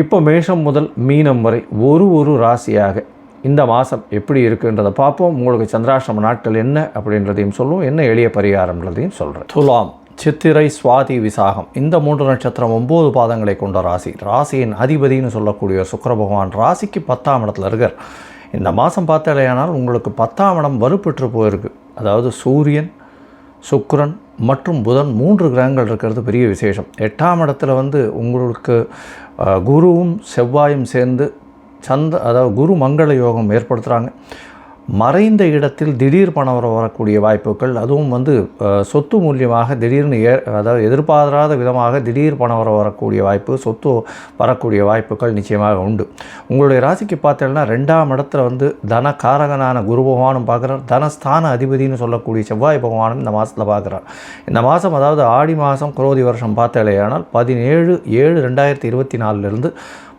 இப்போ மேஷம் முதல் மீனம் வரை ஒரு ஒரு ராசியாக இந்த மாதம் எப்படி இருக்குன்றதை பார்ப்போம். உங்களுக்கு சந்திராசிரம நாட்கள் என்ன அப்படின்றதையும் சொல்லுவோம். என்ன எளிய பரிகாரம்ன்றதையும் சொல்கிறேன் துலாம் சித்திரை சுவாதி விசாகம். இந்த மூன்று நட்சத்திரம் ஒம்பது பாதங்களை கொண்ட ராசி. ராசியின் அதிபதினு சொல்லக்கூடிய சுக்கர பகவான் ராசிக்கு பத்தாம் இடத்துல இருக்கார். இந்த மாதம் பார்த்தாலேயானால் உங்களுக்கு பத்தாம் இடம் வலுப்பெற்று போயிருக்கு. அதாவது சூரியன் சுக்ரன் மற்றும் புதன் மூன்று கிரகங்கள் இருக்கிறது பெரிய விசேஷம். எட்டாம் இடத்துல வந்து உங்களுக்கு குருவும் செவ்வாயும் சேர்ந்து சந்த அதாவது குரு மங்கள யோகம் ஏற்படுத்துகிறாங்க மறைந்த இடத்தில் திடீர் பணம் வரக்கூடிய வாய்ப்புகள் அதுவும் வந்து சொத்து மூலியமாக திடீர்னு ஏ அதாவது எதிர்பாராத விதமாக திடீர் பணம் வர வரக்கூடிய வாய்ப்பு சொத்து வரக்கூடிய வாய்ப்புகள் நிச்சயமாக உண்டு. உங்களுடைய ராசிக்கு பார்த்தீங்கன்னா ரெண்டாம் இடத்துல வந்து தன காரகனான குரு பகவானும் பார்க்குறார். தனஸ்தான அதிபதினு சொல்லக்கூடிய செவ்வாய் பகவானும் இந்த மாதத்தில் பார்க்குறார். இந்த மாதம் அதாவது ஆடி மாதம் குரோதி வருஷம் பார்த்தாலேயானால் பதினேழு ஏழு ரெண்டாயிரத்தி இருபத்தி நாலுலேருந்து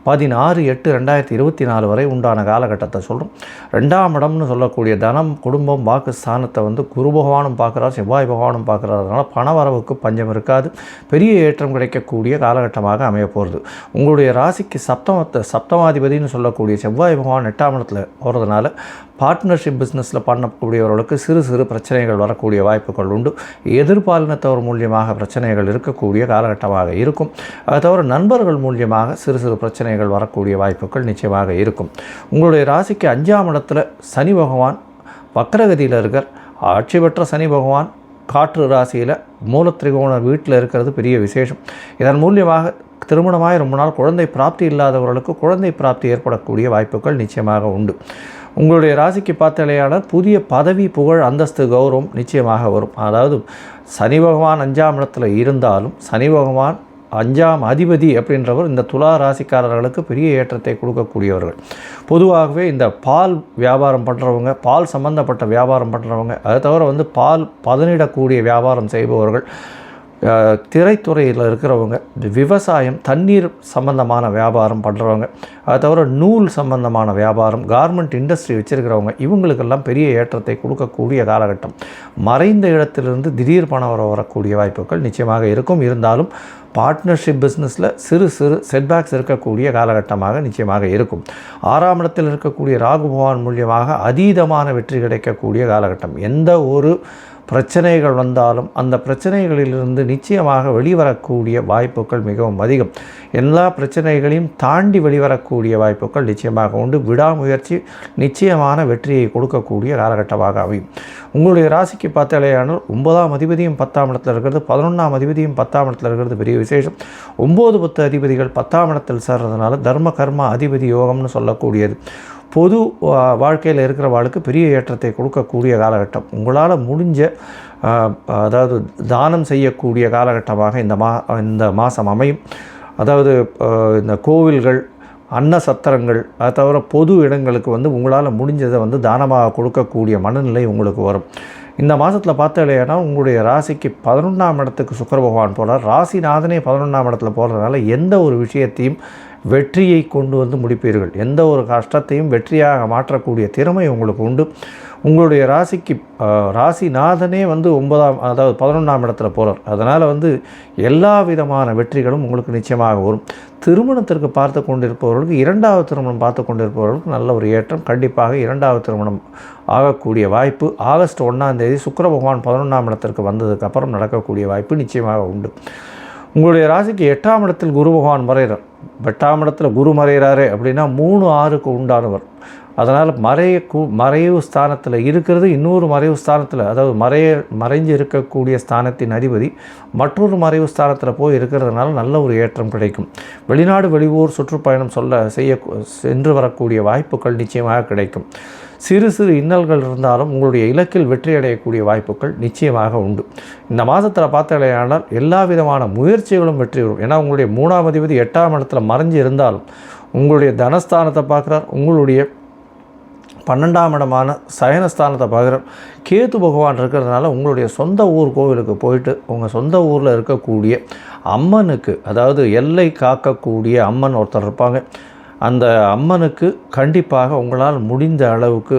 பதினாறு எட்டு ரெண்டாயிரத்தி இருபத்தி நாலு வரை உண்டான காலகட்டத்தை சொல்கிறோம் ரெண்டாம் இடம்னு சொல்லக்கூடிய தனம் குடும்பம் வாக்கு ஸ்தானத்தை வந்து குரு பகவானும் பார்க்குறார் செவ்வாய் பகவானும் பார்க்குறாரு. அதனால் பணவரவுக்கு பஞ்சம் இருக்காது. பெரிய ஏற்றம் கிடைக்கக்கூடிய காலகட்டமாக அமைய போகிறது உங்களுடைய ராசிக்கு சப்தமத்தை சப்தமாதிபதினு சொல்லக்கூடிய செவ்வாய் பகவான் எட்டாம் இடத்துல போகிறதுனால பார்ட்னர்ஷிப் பிஸ்னஸில் பண்ணக்கூடியவர்களுக்கு சிறு சிறு பிரச்சனைகள் வரக்கூடிய வாய்ப்புகள் உண்டு. எதிர்பாலினத்தவர் மூலியமாக பிரச்சனைகள் இருக்கக்கூடிய காலகட்டமாக இருக்கும். அதை தவிர நண்பர்கள் மூலியமாக சிறு சிறு பிரச்சனைகள் வரக்கூடிய வாய்ப்புகள் நிச்சயமாக இருக்கும். உங்களுடைய ராசிக்கு அஞ்சாம் இடத்துல சனி பகவான் வக்கரகதியில் இருக்கார். ஆட்சி பெற்ற சனி பகவான் காற்று ராசியில் மூலத்திரிகோணர் வீட்டில் இருக்கிறது பெரிய விசேஷம். இதன் மூலியமாக திருமணமாய் ரொம்ப நாள் குழந்தை பிராப்தி இல்லாதவர்களுக்கு குழந்தை பிராப்தி ஏற்படக்கூடிய வாய்ப்புகள் நிச்சயமாக உண்டு. உங்களுடைய ராசிக்கு பார்த்தாலேயானால் புதிய பதவி புகழ் அந்தஸ்து கௌரவம் நிச்சயமாக வரும். அதாவது சனி பகவான் அஞ்சாம் இடத்துல இருந்தாலும் சனி பகவான் அஞ்சாம் அதிபதி அப்படின்றவர் இந்த துலா ராசிக்காரர்களுக்கு பெரிய ஏற்றத்தை கொடுக்கக்கூடியவர்கள். பொதுவாகவே இந்த பால் வியாபாரம் பண்ணுறவங்க பால் சம்மந்தப்பட்ட வியாபாரம் பண்ணுறவங்க அதை தவிர வந்து பால் பதனிடக்கூடிய வியாபாரம் செய்பவர்கள் திரைத்துறையில் இருக்கிறவங்க விவசாயம் தண்ணீர் சம்பந்தமான வியாபாரம் பண்ணுறவங்க அதை தவிர நூல் சம்பந்தமான வியாபாரம் கார்மெண்ட் இண்டஸ்ட்ரி வச்சுருக்கிறவங்க இவங்களுக்கெல்லாம் பெரிய ஏற்றத்தை கொடுக்கக்கூடிய காலகட்டம். மறைந்த இடத்திலிருந்து திடீர் பணம் வர வரக்கூடிய வாய்ப்புகள் நிச்சயமாக இருக்கும். இருந்தாலும் பார்ட்னர்ஷிப் பிஸ்னஸில் சிறு சிறு செட்பேக்ஸ் இருக்கக்கூடிய காலகட்டமாக நிச்சயமாக இருக்கும். ஆறாம் இடத்தில் இருக்கக்கூடிய ராகுபவான் மூலியமாக அதீதமான வெற்றி கிடைக்கக்கூடிய காலகட்டம். எந்த ஒரு பிரச்சனைகள் வந்தாலும் அந்த பிரச்சனைகளிலிருந்து நிச்சயமாக வெளிவரக்கூடிய வாய்ப்புகள் மிகவும் அதிகம். எல்லா பிரச்சனைகளையும் தாண்டி வெளிவரக்கூடிய வாய்ப்புகள் நிச்சயமாக உண்டு. விடாமுயற்சி நிச்சயமான வெற்றியை கொடுக்கக்கூடிய காலகட்டமாக அமையும். உங்களுடைய ராசிக்கு பார்த்தாலேயானால் ஒன்பதாம் அதிபதியும் பத்தாம் இடத்தில் இருக்கிறது பதினொன்றாம் அதிபதியும் பத்தாம் இடத்தில் இருக்கிறது பெரிய விசேஷம். ஒம்பது பத்து அதிபதிகள் பத்தாம் இடத்தில் சேர்றதுனால தர்ம கர்ம அதிபதி யோகம்னு சொல்லக்கூடியது. பொது வாழ்க்கையில் இருக்கிறவாளுக்கு பெரிய ஏற்றத்தை கொடுக்கக்கூடிய காலகட்டம். உங்களால் முடிஞ்ச அதாவது தானம் செய்யக்கூடிய காலகட்டமாக இந்த மா இந்த மாதம் அமையும். அதாவது இந்த கோவில்கள் அன்ன சத்திரங்கள் அதை தவிர பொது இடங்களுக்கு வந்து உங்களால் முடிஞ்சதை வந்து தானமாக கொடுக்கக்கூடிய மனநிலை உங்களுக்கு வரும். இந்த மாதத்தில் பார்த்தாலேனா உங்களுடைய ராசிக்கு பதினொன்றாம் இடத்துக்கு சுக்கர பகவான் போகிறார் ராசிநாதனே பதினொன்றாம் இடத்துல போகிறதுனால எந்த ஒரு விஷயத்தையும் வெற்றியை கொண்டு வந்து முடிப்பீர்கள். எந்த ஒரு கஷ்டத்தையும் வெற்றியாக மாற்றக்கூடிய திறமை உங்களுக்கு உண்டு. உங்களுடைய ராசிக்கு ராசிநாதனே வந்து ஒன்பதாம் அதாவது பதினொன்றாம் இடத்துல போகிறார் அதனால் வந்து எல்லா விதமான வெற்றிகளும் உங்களுக்கு நிச்சயமாக வரும். திருமணத்திற்கு பார்த்து கொண்டிருப்பவர்களுக்கு இரண்டாவது திருமணம் பார்த்து கொண்டிருப்பவர்களுக்கு நல்ல ஒரு ஏற்றம். கண்டிப்பாக இரண்டாவது திருமணம் ஆகக்கூடிய வாய்ப்பு. ஆகஸ்ட் ஒன்றாம் தேதி சுக்கர பகவான் பதினொன்றாம் இடத்திற்கு வந்ததுக்கப்புறம் நடக்கக்கூடிய வாய்ப்பு நிச்சயமாக உண்டு. உங்களுடைய ராசிக்கு எட்டாம் இடத்தில் குரு பகவான் வரைகிறார் எட்டாம் இடத்துல குரு மறைகிறாரு அப்படின்னா மூணு ஆறுக்கு உண்டானவர். அதனால் மறைய கூ மறைவு ஸ்தானத்தில் இருக்கிறது இன்னொரு மறைவு ஸ்தானத்தில் அதாவது மறைய மறைஞ்சு இருக்கக்கூடிய ஸ்தானத்தின் அதிபதி மற்றொரு மறைவு ஸ்தானத்தில் போய் இருக்கிறதுனால நல்ல ஒரு ஏற்றம் கிடைக்கும். வெளிநாடு வெளியூர் சுற்றுப்பயணம் சொல்ல செய்ய சென்று வரக்கூடிய வாய்ப்புகள் நிச்சயமாக கிடைக்கும். சிறு சிறு இன்னல்கள் இருந்தாலும் உங்களுடைய இலக்கில் வெற்றி அடையக்கூடிய வாய்ப்புகள் நிச்சயமாக உண்டு. இந்த மாதத்தில் பார்த்தாலேயானால் எல்லா விதமான முயற்சிகளும் வெற்றி வரும் ஏன்னா உங்களுடைய மூணாம் அதிபதி எட்டாம் இடத்துல மறைஞ்சு இருந்தாலும் உங்களுடைய தனஸ்தானத்தை பார்க்குறார். உங்களுடைய பன்னெண்டாம் இடமான சயனஸ்தானத்தை பார்க்குறார். கேத்து பகவான் இருக்கிறதுனால உங்களுடைய சொந்த ஊர் கோவிலுக்கு போயிட்டு உங்கள் சொந்த ஊரில் இருக்கக்கூடிய அம்மனுக்கு அதாவது எல்லை காக்கக்கூடிய அம்மன் ஒருத்தர் இருப்பாங்க. அந்த அம்மனுக்கு கண்டிப்பாக உங்களால் முடிந்த அளவுக்கு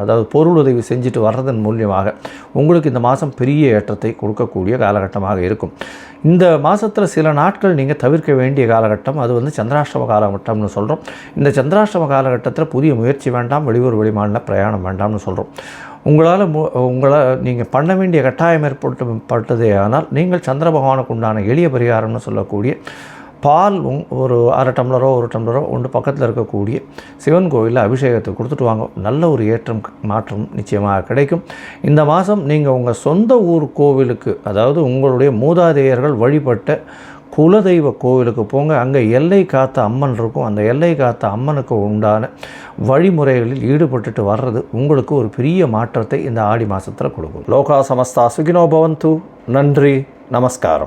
அதாவது பொருள் உதவி செஞ்சுட்டு வர்றதன் மூலியமாக உங்களுக்கு இந்த மாதம் பெரிய ஏற்றத்தை கொடுக்கக்கூடிய காலகட்டமாக இருக்கும். இந்த மாதத்தில் சில நாட்கள் நீங்கள் தவிர்க்க வேண்டிய காலகட்டம் அது வந்து சந்திராஷ்டம காலகட்டம்னு சொல்கிறோம் இந்த சந்திராஷ்டம காலகட்டத்தில் புதிய முயற்சி வேண்டாம் வெளியூர் வெளிமாநில பிரயாணம் வேண்டாம்னு சொல்கிறோம் உங்களால் மு உங்களால் நீங்கள் பண்ண வேண்டிய கட்டாயம் ஏற்பட்டு பட்டதே ஆனால் நீங்கள் சந்திர பகவானுக்கு உண்டான எளிய பரிகாரம்னு சொல்லக்கூடிய பால் உங்- ஒரு அரை டம்ளரோ ஒரு டம்ளரோ ஒன்று பக்கத்தில் இருக்கக்கூடிய சிவன் கோயிலில் அபிஷேகத்தை கொடுத்துட்டு வாங்க. நல்ல ஒரு ஏற்றம் மாற்றம் நிச்சயமாக கிடைக்கும். இந்த மாதம் நீங்கள் உங்கள் சொந்த ஊர் கோவிலுக்கு அதாவது உங்களுடைய மூதாதையர்கள் வழிபட்ட குலதெய்வ கோவிலுக்கு போங்க. அங்கே எல்லை காத்த அம்மன் இருக்கும். அந்த எல்லை காத்த அம்மனுக்கு உண்டான வழிமுறைகளில் ஈடுபட்டுட்டு வர்றது உங்களுக்கு ஒரு பெரிய மாற்றத்தை இந்த ஆடி மாதத்தில் கொடுக்கும். லோகா சமஸ்தா சுகினோ பவந்து. நன்றி. நமஸ்காரம்.